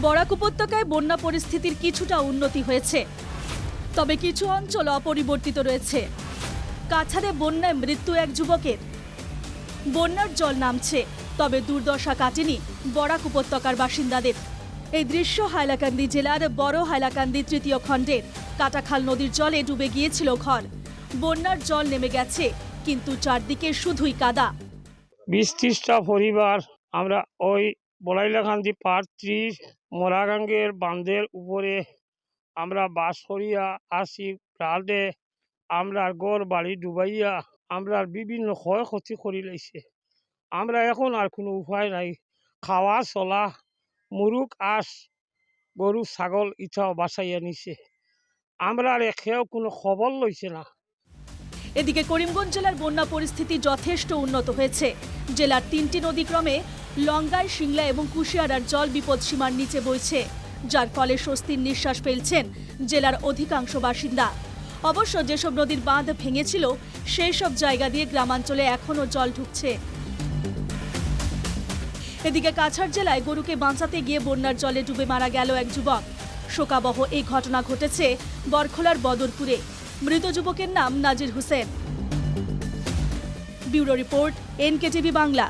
বরাক উপত্যকায় বন্যা পরিস্থিতির কিছুটা উন্নতি হয়েছে। তবে কিছু অঞ্চল অপরিবর্তিত রয়েছে। কাছাড়ে বন্যায় মৃত্যু এক যুবকের। বন্যার জল নামছে, তবে দুর্দশা কাটেনি বরাক উপত্যকার বাসিন্দাদের। এই দৃশ্য হাইলাকান্দি জেলার বড় হাইলাকান্দি তৃতীয় খণ্ডের। কাটাখাল নদীর জলে ডুবে গিয়েছিল ঘর। বন্যার জল নেমে গেছে, কিন্তু চারদিকে শুধুই কাদা। বিশ ত্রিশটা পরিবার, আমরা ওই বলাইলাকান্দি পার ত্রিশ মোরাগাঙ্গের বাঁধের উপরে। আমরা বাস করিয়া আসি প্রাণে আমরা গড় বাড়ি ডুবাইয়া আমরা বিভিন্ন ক্ষয়ক্ষতি করি লাইছে। আমরা এখন আর কোনো উপায় নাই। খাওয়া, চলা মুরুক আস গরু, ছাগল ইটাও বাঁচাইয়া নিছে। আমরা আর একেও কোনো খবর লইছে না। এদিকে করিমগঞ্জ জেলার বন্যা পরিস্থিতি যথেষ্ট উন্নত হয়েছে। জেলার তিনটি নদীক্রমে লঙ্গাই সিংলা এবং কুশিয়ারার জল বিপদসীমার নিচে বইছে, যার ফলে স্বস্তির নিঃশ্বাস ফেলছেন জেলার অধিকাংশ বাসিন্দা। অবশ্য যেসব নদীর বাঁধ ভেঙেছিল, সেই সব জায়গা দিয়ে গ্রামাঞ্চলে এখনও জল ঢুকছে। এদিকে কাছাড় জেলায় গরুকে বাঁচাতে গিয়ে বন্যার জলে ডুবে মারা গেল এক যুবক। শোকাবহ এই ঘটনা ঘটেছে বরখোলার বদরপুরে। মৃত যুবকের নাম Nazir Hossain. Bureau report, NKTV Bangla.